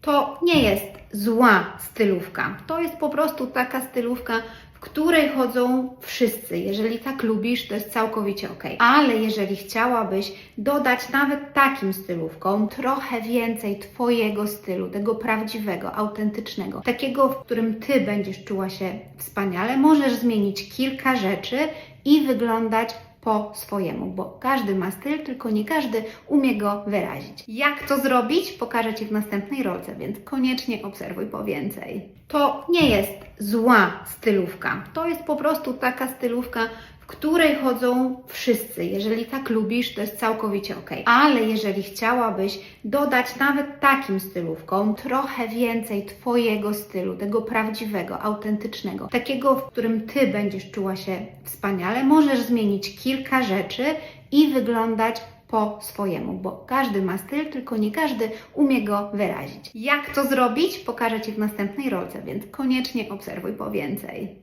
To nie jest zła stylówka. To jest po prostu taka stylówka, w której chodzą wszyscy. Jeżeli tak lubisz, to jest całkowicie ok. Ale jeżeli chciałabyś dodać nawet takim stylówkom trochę więcej Twojego stylu, tego prawdziwego, autentycznego, takiego, w którym Ty będziesz czuła się wspaniale, możesz zmienić kilka rzeczy i wyglądać po swojemu, bo każdy ma styl, tylko nie każdy umie go wyrazić. Jak to zrobić? Pokażę Ci w następnej rolce, więc koniecznie obserwuj po więcej. To nie jest zła stylówka. To jest po prostu taka stylówka, której chodzą wszyscy. Jeżeli tak lubisz, to jest całkowicie ok. Ale jeżeli chciałabyś dodać nawet takim stylówkom trochę więcej Twojego stylu, tego prawdziwego, autentycznego, takiego, w którym Ty będziesz czuła się wspaniale, możesz zmienić kilka rzeczy i wyglądać po swojemu, bo każdy ma styl, tylko nie każdy umie go wyrazić. Jak to zrobić? Pokażę Ci w następnej rolce, więc koniecznie obserwuj po więcej.